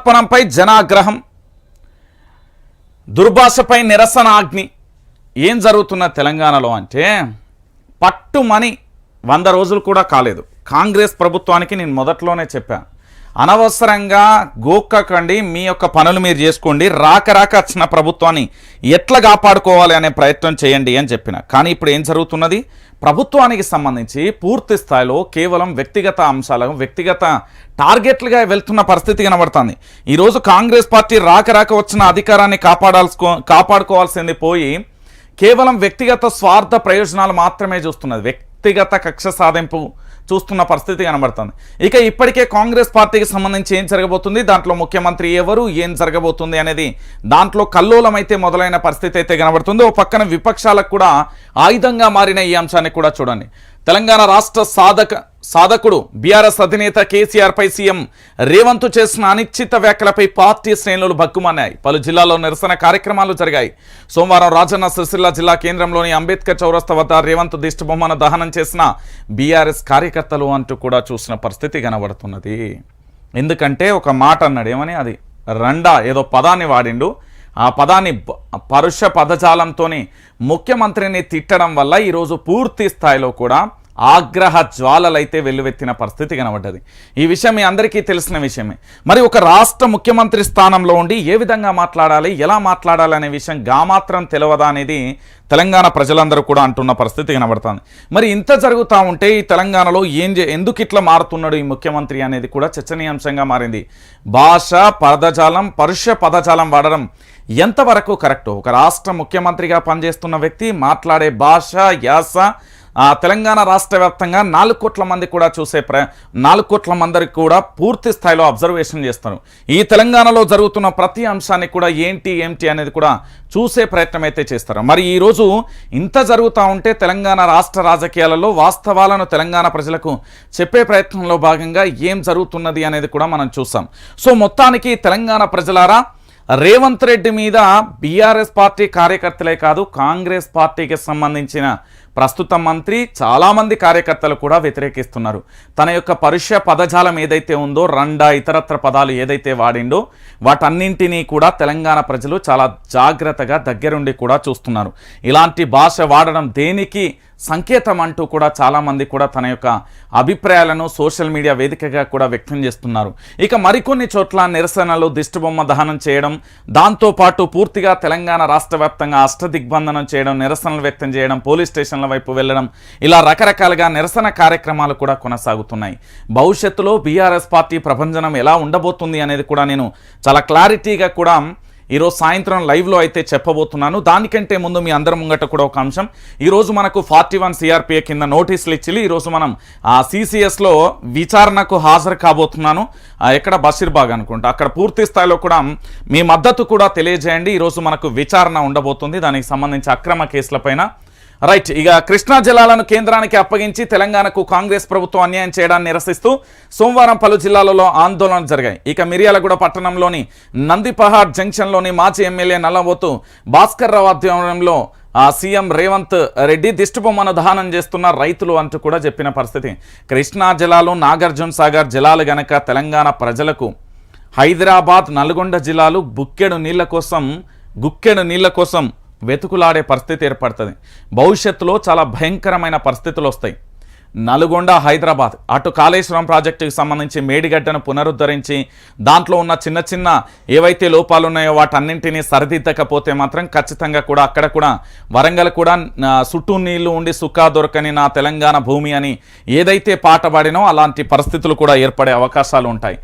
సమర్పణంపై జనాగ్రహం దుర్భాషపై నిరసన అగ్ని ఏం జరుగుతున్న తెలంగాణలో అంటే పట్టుమని వంద రోజులు కూడా కాలేదు. కాంగ్రెస్ ప్రభుత్వానికి నేను మొదట్లోనే చెప్పాను అనవసరంగా గోక్కకండి మీ యొక్క పనులు మీరు చేసుకోండి రాక రాక వచ్చిన ప్రభుత్వాన్ని ఎట్లా కాపాడుకోవాలి అనే ప్రయత్నం చేయండి అని చెప్పిన. కానీ ఇప్పుడు ఏం జరుగుతున్నది? ప్రభుత్వానికి సంబంధించి పూర్తి స్థాయిలో కేవలం వ్యక్తిగత అంశాలకు వ్యక్తిగత టార్గెట్లుగా వెళ్తున్న పరిస్థితి కనబడుతుంది. ఈరోజు కాంగ్రెస్ పార్టీ రాక రాక వచ్చిన అధికారాన్ని కాపాడాల్సుకో కాపాడుకోవాల్సింది పోయి కేవలం వ్యక్తిగత స్వార్థ ప్రయోజనాలు మాత్రమే చూస్తున్నది. వ్యక్తిగత కక్ష సాధింపు చూస్తున్న పరిస్థితి కనబడుతుంది. ఇక ఇప్పటికే కాంగ్రెస్ పార్టీకి సంబంధించి ఏం జరగబోతుంది? దాంట్లో ముఖ్యమంత్రి ఎవరు? ఏం జరగబోతుంది అనేది దాంట్లో కల్లోలం అయితే మొదలైన పరిస్థితి అయితే కనబడుతుంది. ఓ పక్కన విపక్షాలకు కూడా ఆయుధంగా మారిన ఈ అంశాన్ని కూడా చూడండి. తెలంగాణ రాష్ట్ర సాధక సాధకుడు బీఆర్ఎస్ అధినేత కేసీఆర్ పై సీఎం రేవంత్ చేసిన అనిశ్చిత వ్యాఖ్యలపై పార్టీ శ్రేణులు భగ్గుమన్నాయి. పలు జిల్లాల్లో నిరసన కార్యక్రమాలు జరిగాయి. సోమవారం రాజన్న సిరిసిల్ల జిల్లా కేంద్రంలోని అంబేద్కర్ చౌరస్త వద్ద రేవంత్ దిష్టిబొమ్మను దహనం చేసిన బీఆర్ఎస్ కార్యకర్తలు అంటూ కూడా చూసిన పరిస్థితి కనబడుతున్నది. ఎందుకంటే ఒక మాట అన్నాడు ఏమని అది? రండా ఏదో పదాన్ని వాడిండు. ఆ పదాన్ని పరుష పదజాలంతోనే ముఖ్యమంత్రిని తిట్టడం వల్ల ఈరోజు పూర్తి స్థాయిలో కూడా ఆగ్రహ జ్వాలలైతే వెల్లువెత్తిన పరిస్థితి కనబడ్డది. ఈ విషయం మీ అందరికీ తెలిసిన విషయమే. మరి ఒక రాష్ట్ర ముఖ్యమంత్రి స్థానంలో ఉండి ఏ విధంగా మాట్లాడాలి ఎలా మాట్లాడాలి అనే విషయం గామాత్రం తెలియదా అనేది తెలంగాణ ప్రజలందరూ కూడా అంటున్న పరిస్థితి కనబడుతుంది. మరి ఇంత జరుగుతూ ఉంటే ఈ తెలంగాణలో ఏం చే ఎందుకు ఇట్లా మారుతున్నాడు ఈ ముఖ్యమంత్రి అనేది కూడా చర్చనీయాంశంగా మారింది. భాష పదజాలం పరుష పదజాలం వాడడం ఎంతవరకు కరెక్ట్? ఒక రాష్ట్ర ముఖ్యమంత్రిగా పనిచేస్తున్న వ్యక్తి మాట్లాడే భాష యాస తెలంగాణ రాష్ట్ర వ్యాప్తంగా నాలుగు కోట్ల మంది కూడా చూసే ప్ర నాలుగు కోట్ల మందికి కూడా పూర్తి స్థాయిలో అబ్జర్వేషన్ చేస్తారు. ఈ తెలంగాణలో జరుగుతున్న ప్రతి అంశాన్ని కూడా ఏంటి ఏంటి అనేది కూడా చూసే ప్రయత్నం అయితే చేస్తారు. మరి ఈరోజు ఇంత జరుగుతూ ఉంటే తెలంగాణ రాష్ట్ర రాజకీయాలలో వాస్తవాలను తెలంగాణ ప్రజలకు చెప్పే ప్రయత్నంలో భాగంగా ఏం జరుగుతున్నది అనేది కూడా మనం చూసాం. సో మొత్తానికి తెలంగాణ ప్రజలారా రేవంత్ రెడ్డి మీద బీఆర్ఎస్ పార్టీ కార్యకర్తలే కాదు కాంగ్రెస్ పార్టీకి సంబంధించిన ప్రస్తుత మంత్రి చాలామంది కార్యకర్తలు కూడా వ్యతిరేకిస్తున్నారు. తన యొక్క పరుష్య పదజాలం ఏదైతే ఉందో రండా ఇతరత్ర పదాలు ఏదైతే వాడిండో వాటన్నింటినీ కూడా తెలంగాణ ప్రజలు చాలా జాగ్రత్తగా దగ్గరుండి కూడా చూస్తున్నారు. ఇలాంటి భాష వాడడం దేనికి సంకేతం అంటూ కూడా చాలామంది కూడా తన యొక్క అభిప్రాయాలను సోషల్ మీడియా వేదికగా కూడా వ్యక్తం చేస్తున్నారు. ఇక మరికొన్ని చోట్ల నిరసనలు దిష్టిబొమ్మ దహనం చేయడం దాంతోపాటు పూర్తిగా తెలంగాణ రాష్ట్ర వ్యాప్తంగా అష్టదిగ్బంధనం చేయడం నిరసనలు వ్యక్తం చేయడం పోలీస్ స్టేషన్ల వైపు వెళ్ళడం ఇలా రకరకాలుగా నిరసన కార్యక్రమాలు కూడా కొనసాగుతున్నాయి. భవిష్యత్తులో బీఆర్ఎస్ పార్టీ ప్రభంజనం ఎలా ఉండబోతుంది అనేది కూడా నేను చాలా క్లారిటీగా కూడా ఈరోజు సాయంత్రం లైవ్లో అయితే చెప్పబోతున్నాను. దానికంటే ముందు మీ అందరి ముంగట కూడా ఒక అంశం. ఈరోజు మనకు ఫార్టీ వన్ సిఆర్పిఏ కింద నోటీసులు ఇచ్చి ఈరోజు మనం ఆ సిసిఎస్లో విచారణకు హాజరు కాబోతున్నాను. ఎక్కడ బషీర్బాగ్ అనుకుంటా. అక్కడ పూర్తి స్థాయిలో కూడా మీ మద్దతు కూడా తెలియజేయండి. ఈరోజు మనకు విచారణ ఉండబోతుంది. దానికి సంబంధించి అక్రమ కేసులపైన రైట్ ఇక కృష్ణా జలాలను కేంద్రానికి అప్పగించి తెలంగాణకు కాంగ్రెస్ ప్రభుత్వం అన్యాయం చేయడాన్ని నిరసిస్తూ సోమవారం పలు జిల్లాలలో ఆందోళనలు జరిగాయి. ఇక మిర్యాలగూడ పట్టణంలోని నందిపహాడ్ జంక్షన్లోని మాజీ ఎమ్మెల్యే నల్లబోతు భాస్కర్ రావు ఆధ్వర్యంలో ఆ సీఎం రేవంత్ రెడ్డి దిష్టిబొమ్మను దహనం చేస్తున్న రైతులు అంటూ కూడా చెప్పిన పరిస్థితి. కృష్ణా జలాలు నాగార్జున సాగర్ జలాలు గనక తెలంగాణ ప్రజలకు హైదరాబాద్ నల్గొండ జిల్లాలు బుక్కెడు నీళ్ళ కోసం గుక్కెడు నీళ్ళ కోసం వెతుకులాడే పరిస్థితి ఏర్పడుతుంది. భవిష్యత్తులో చాలా భయంకరమైన పరిస్థితులు వస్తాయి. నల్గొండ హైదరాబాద్ అటు కాళేశ్వరం ప్రాజెక్టుకి సంబంధించి మేడిగడ్డను పునరుద్ధరించి దాంట్లో ఉన్న చిన్న చిన్న ఏవైతే లోపాలు ఉన్నాయో వాటన్నింటినీ సరిదిద్దకపోతే మాత్రం ఖచ్చితంగా కూడా అక్కడ కూడా వరంగల్ కూడా చుట్టూ నీళ్ళు ఉండి సుఖా దొరకని నా తెలంగాణ భూమి అని ఏదైతే పాట పాడినో అలాంటి పరిస్థితులు కూడా ఏర్పడే అవకాశాలు ఉంటాయి.